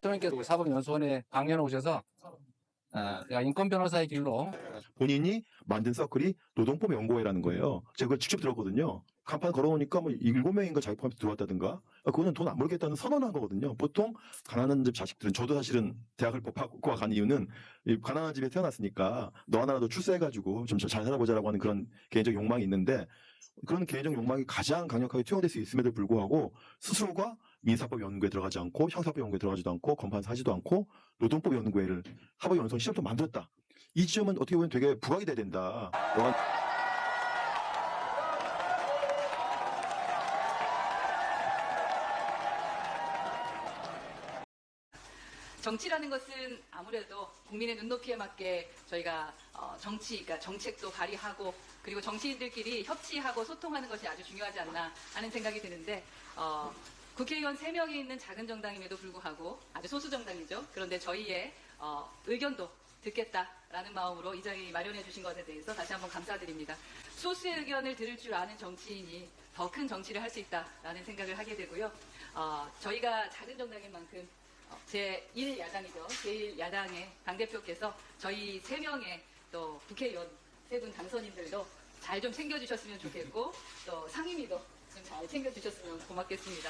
대통령께서 사법연수원에 강연을 오셔서 어, 야, 인권 변호사의 길로 본인이 만든 서클이 노동법 연구회라는 거예요. 제가 그걸 직접 들었거든요. 간판 걸어놓으니까 뭐 일곱 명인가 자기 포함해서 들어왔다든가 그거는 돈 안 벌겠다는 선언한 거거든요. 보통 가난한 집 자식들은 저도 사실은 대학을 법학과 간 이유는 이 가난한 집에 태어났으니까 너 하나라도 출세해가지고 좀 잘 살아보자라고 하는 그런 개인적 욕망이 있는데 그런 개인적 욕망이 가장 강력하게 투영될 수 있음에도 불구하고 스스로가 민사법 연구에 들어가지 않고 형사법 연구에 들어가지도 않고 검판사 하지도 않고 노동법 연구회를 사법연수원 시험도 만들었다. 이 지점은 어떻게 보면 되게 부각이 돼야 된다. 정치라는 것은 아무래도 국민의 눈높이에 맞게 저희가 어, 정치, 그러니까 정책도 발휘하고 그리고 정치인들끼리 협치하고 소통하는 것이 아주 중요하지 않나 하는 생각이 드는데 어, 국회의원 3명이 있는 작은 정당임에도 불구하고 아주 소수 정당이죠. 그런데 저희의 어, 의견도 듣겠다라는 마음으로 이 자리 마련해 주신 것에 대해서 다시 한번 감사드립니다. 소수의 의견을 들을 줄 아는 정치인이 더 큰 정치를 할 수 있다라는 생각을 하게 되고요. 어, 저희가 작은 정당인 만큼 어, 제1야당이죠. 제1야당의 당대표께서 저희 3명의 또 국회의원 세 분 당선인들도 잘 좀 챙겨주셨으면 좋겠고 또 상임위도 좀 잘 챙겨주셨으면 고맙겠습니다.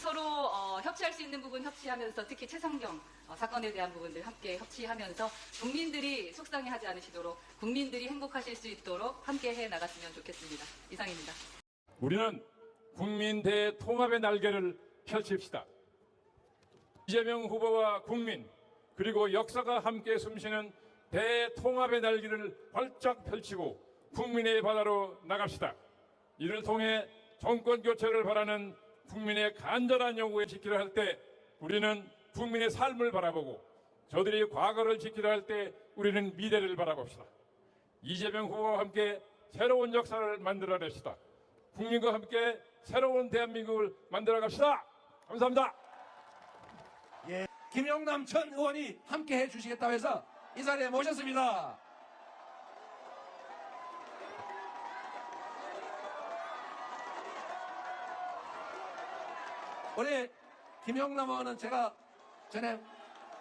서로 어, 협치할 수 있는 부분 협치하면서 특히 최상경 어, 사건에 대한 부분들 함께 협치하면서 국민들이 속상해하지 않으시도록 국민들이 행복하실 수 있도록 함께 해 나갔으면 좋겠습니다. 이상입니다. 우리는 국민 대통합의 날개를 펼칩시다. 이재명 후보와 국민 그리고 역사가 함께 숨쉬는 대통합의 날개를 활짝 펼치고 국민의 바다로 나갑시다. 이를 통해 정권 교체를 바라는 국민의 간절한 요구에 지키려 할 때 우리는 국민의 삶을 바라보고 저들이 과거를 지키려 할 때 우리는 미래를 바라봅시다. 이재명 후보와 함께 새로운 역사를 만들어냅시다. 국민과 함께 새로운 대한민국을 만들어 갑시다. 감사합니다. 김영남 전 의원이 함께 해주시겠다고 해서 이 자리에 모셨습니다. 우리 김영남 의원은 제가 전에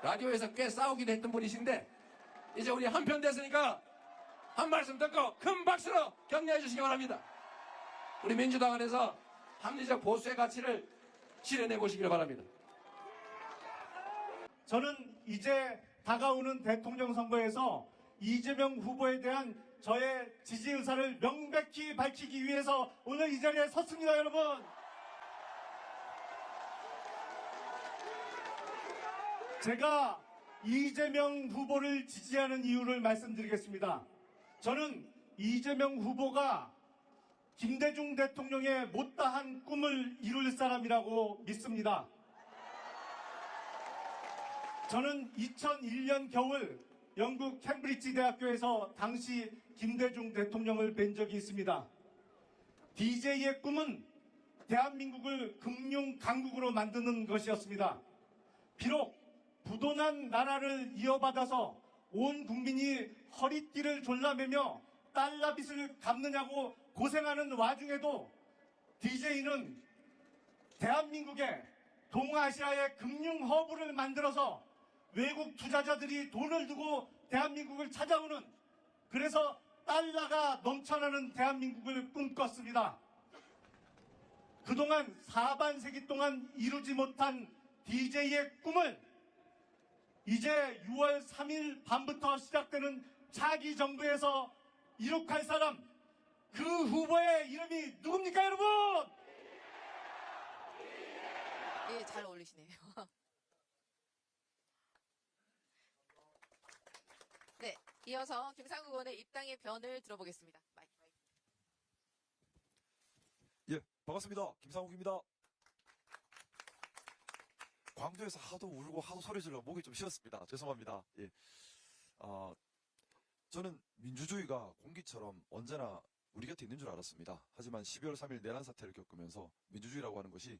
라디오에서 꽤 싸우기도 했던 분이신데 이제 우리 한편 됐으니까 한 말씀 듣고 큰 박수로 격려해 주시기 바랍니다. 우리 민주당 안에서 합리적 보수의 가치를 실현해 보시길 바랍니다. 저는 이제 다가오는 대통령 선거에서 이재명 후보에 대한 저의 지지 의사를 명백히 밝히기 위해서 오늘 이 자리에 섰습니다, 여러분. 제가 이재명 후보를 지지하는 이유를 말씀드리겠습니다. 저는 이재명 후보가 김대중 대통령의 못다한 꿈을 이룰 사람이라고 믿습니다. 저는 2001년 겨울 영국 캠브리지 대학교에서 당시 김대중 대통령을 뵌 적이 있습니다. DJ의 꿈은 대한민국을 금융 강국으로 만드는 것이었습니다. 비록 부도난 나라를 이어받아서 온 국민이 허리띠를 졸라매며 달러 빚을 갚느냐고 고생하는 와중에도 DJ는 대한민국의 동아시아의 금융 허브를 만들어서 외국 투자자들이 돈을 두고 대한민국을 찾아오는 그래서 달러가 넘쳐나는 대한민국을 꿈꿨습니다. 그동안 4반세기 동안 이루지 못한 DJ의 꿈을 이제 6월 3일 밤부터 시작되는 차기 정부에서 이룩할 사람 그 후보의 이름이 누굽니까 여러분? 예, 잘 어울리시네요. 네, 이어서 김상국 의원의 입당의 변을 들어보겠습니다. 마이크. 예, 반갑습니다. 김상욱입니다. 광주에서 하도 울고 하도 소리 질러 목이 좀 쉬었습니다. 죄송합니다. 예. 아, 저는 민주주의가 공기처럼 언제나 우리 곁에 있는 줄 알았습니다. 하지만 12월 3일 내란 사태를 겪으면서 민주주의라고 하는 것이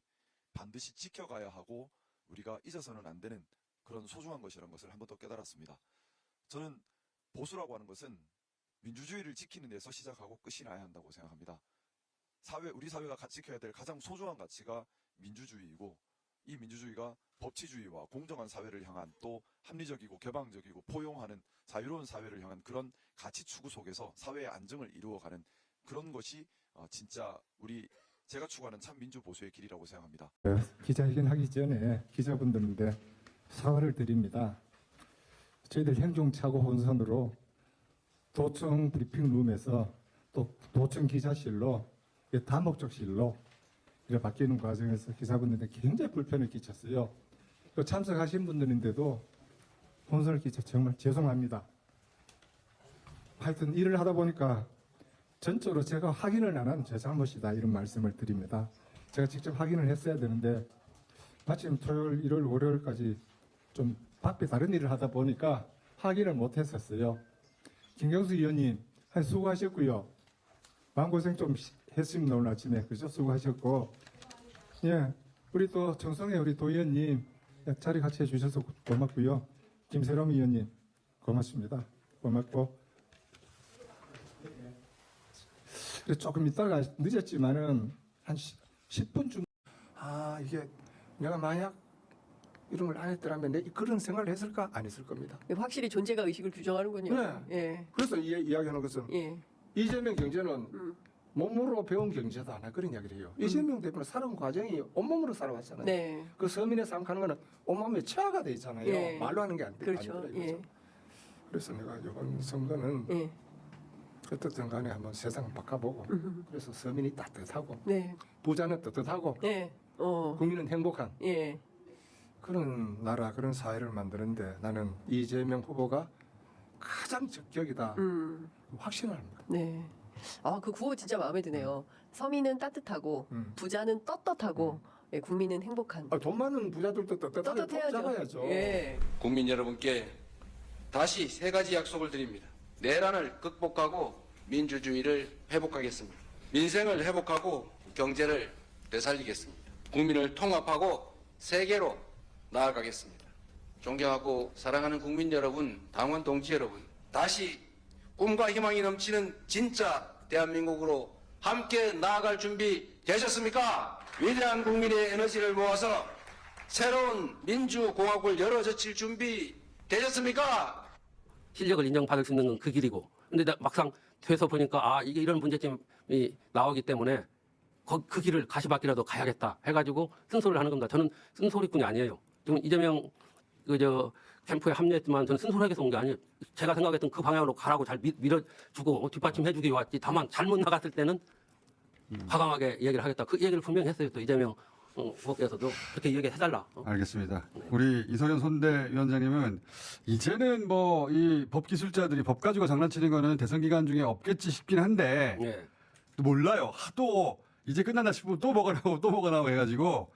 반드시 지켜가야 하고 우리가 잊어서는 안 되는 그런 소중한 것이라는 것을 한 번 더 깨달았습니다. 저는 보수라고 하는 것은 민주주의를 지키는 데서 시작하고 끝이 나야 한다고 생각합니다. 사회, 우리 사회가 같이 지켜야 될 가장 소중한 가치가 민주주의이고 이 민주주의가 법치주의와 공정한 사회를 향한 또 합리적이고 개방적이고 포용하는 자유로운 사회를 향한 그런 가치 추구 속에서 사회의 안정을 이루어가는 그런 것이 어, 진짜 우리 제가 추구하는 참 민주 보수의 길이라고 생각합니다. 기자회견 하기 전에 기자분들인데 사과를 드립니다. 저희들 행정차고 혼선으로 도청 브리핑룸에서 또 도청 기자실로 이게 다목적실로 이렇게 바뀌는 과정에서 기자분들한테 굉장히 불편을 끼쳤어요. 또 참석하신 분들인데도 혼선을 끼쳐 정말 죄송합니다. 하여튼 일을 하다 보니까 전적으로 제가 확인을 안 한 제 잘못이다 이런 말씀을 드립니다. 제가 직접 확인을 했어야 되는데 마침 토요일, 일요일, 월요일까지 좀 바삐 다른 일을 하다 보니까 확인을 못 했었어요. 김경수 의원님, 한 수고하셨고요. 마음고생 좀 시- 했습니다, 오늘 아침에. 그죠? 수고하셨고. 예. 우리 또 정성의 우리 도 의원님, 예, 자리 같이 해주셔서 고맙고요. 김세롬 의원님, 고맙습니다. 고맙고. 조금 있다가 늦었지만은 한 10분쯤 아 이게 내가 만약 이런 걸 안 했더라면 내 그런 생각을 했을까 안 했을 겁니다. 확실히 존재가 의식을 규정하는군요. 네. 예. 그래서 이, 이야기하는 것은 예. 이재명 경제는 음. 몸으로 배운 경제다 나 그런 이야기를 해요. 이재명 대표는 살아온 과정이 온몸으로 살아왔잖아요. 네. 그 서민의 삶 하는 거는 온몸에 체화가 돼 있잖아요. 예. 말로 하는 게안 돼. 그렇죠. 아니더라 예. 그래서 내가 이번 선거는 예. 어떻든 간에 한번 세상 바꿔보고 음. 그래서 서민이 따뜻하고 네. 부자는 따뜻하고 네. 어. 국민은 행복한 예. 그런 나라 그런 사회를 만드는데 나는 이재명 후보가 가장 적격이다 음. 확신을 합니다. 네. 아, 그 구호 진짜 마음에 드네요. 서민은 따뜻하고 음. 부자는 떳떳하고 예, 국민은 행복한. 아, 돈 많은 부자들도 따뜻하게 떳떳해야죠. 잡아야죠. 예. 국민 여러분께 다시 세 가지 약속을 드립니다. 내란을 극복하고 민주주의를 회복하겠습니다. 민생을 회복하고 경제를 되살리겠습니다. 국민을 통합하고 세계로 나아가겠습니다. 존경하고 사랑하는 국민 여러분, 당원 동지 여러분, 다시 꿈과 희망이 넘치는 진짜 대한민국으로 함께 나아갈 준비 되셨습니까? 위대한 국민의 에너지를 모아서 새로운 민주공화국을 열어젖힐 준비 되셨습니까? 실력을 인정받을 수 있는 건 그 길이고. 근데 나 막상 돼서 보니까 아 이게 이런 문제점이 나오기 때문에 거- 그 길을 가시밭길이라도 가야겠다 해가지고 쓴소리를 하는 겁니다. 저는 쓴소리꾼이 아니에요. 지금 이재명 그저 캠프에 합류했지만 저는 위해서 온 게 아니에요. 제가 생각했던 그 방향으로 가라고 잘 밀- 밀어주고 뒷받침해주기 왔지. 다만 잘못 나갔을 때는 과감하게 얘기를 하겠다. 그 얘기를 분명히 했어요. 또 이재명 어, 후보께서도 그렇게 얘기해달라. 어. 알겠습니다. 우리 이석연 선대위원장님은 이제는 뭐 이 법기술자들이 법 가지고 장난치는 거는 대선 기간 중에 없겠지 싶긴 한데 예. 또 몰라요. 하도 이제 끝난다 싶으면 또 뭐가 나오고 또 뭐가 나오고 해가지고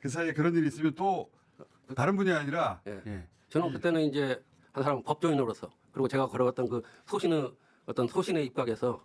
그 사이에 그런 일이 있으면 또 다른 분이 아니라 예. 예. 저는 그때는 이제 한 사람 법조인으로서 그리고 제가 걸어갔던 그 소신의 어떤 소신의 입각에서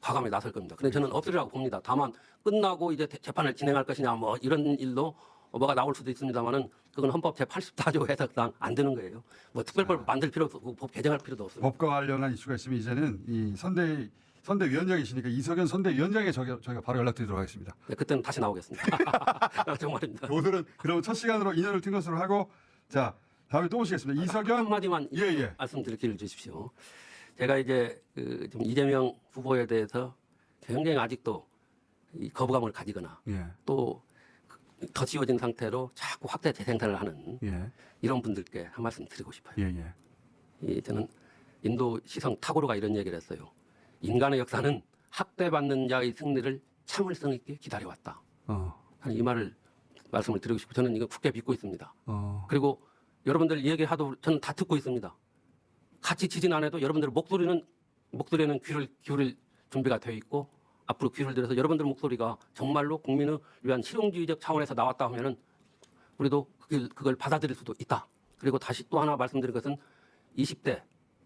과감히 나설 겁니다. 근데 저는 없으리라고 봅니다. 다만 끝나고 이제 대- 재판을 진행할 것이냐 뭐 이런 일도 뭐가 나올 수도 있습니다만은 그건 헌법 제 84조 해석상 안 되는 거예요. 뭐 특별법 만들 필요도 없고 법 개정할 필요도 없어요. 법과 관련한 이슈가 있으면 이제는 이 선대 선대위원장이시니까 이석연 선대위원장에 저희가, 저희가 바로 연락드리도록 하겠습니다. 네, 그때는 다시 나오겠습니다. 정말입니다. 오늘은 그럼 첫 시간으로 인연을 튼 것으로 하고 자 다음에 또 오시겠습니다. 이석연 한마디만 예, 예. 말씀드릴 기회를 주십시오. 제가 이제 그 지금 이재명 후보에 대해서 굉장히 아직도 이 거부감을 가지거나 예. 또더 지워진 상태로 자꾸 확대 재생산을 하는 예. 이런 분들께 한 말씀 드리고 싶어요. 예, 예. 이 저는 인도 시성 타고르가 이런 얘기를 했어요. 인간의 역사는 학대받는 자의 승리를 참을성 있게 기다려왔다. 어. 이 말을 말씀을 드리고 싶고 저는 이거 굳게 믿고 있습니다. 어. 그리고 여러분들 얘기 하도 저는 다 듣고 있습니다. 같이 지진 안 해도 여러분들 목소리는 목소리는 귀를 기울일 준비가 되어 있고 앞으로 귀를 들여서 여러분들 목소리가 정말로 국민을 위한 실용주의적 차원에서 나왔다 하면은 우리도 그걸, 그걸 받아들일 수도 있다. 그리고 다시 또 하나 말씀드릴 것은 20대,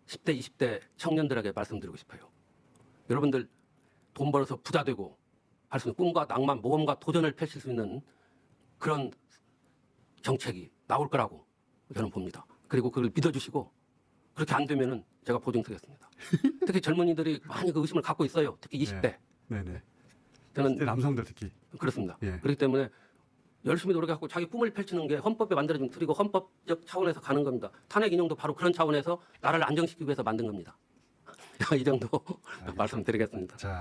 10대, 20대 청년들에게 말씀드리고 싶어요. 여러분들 돈 벌어서 부자 되고 할 수 있는 꿈과 낭만, 모험과 도전을 펼칠 수 있는 그런 정책이 나올 거라고 저는 봅니다. 그리고 그걸 믿어주시고 그렇게 안 되면은 제가 보증드리겠습니다. 특히 젊은이들이 많이 그 의심을 갖고 있어요. 특히 20대. 네, 네. 저는 남성들 특히 그렇습니다. 예. 그렇기 때문에 열심히 노력하고 자기 꿈을 펼치는 게 헌법에 만들어진 틀이고 헌법적 차원에서 가는 겁니다. 탄핵 인용도 바로 그런 차원에서 나라를 안정시키기 위해서 만든 겁니다. 이 정도 말씀드리겠습니다. 자.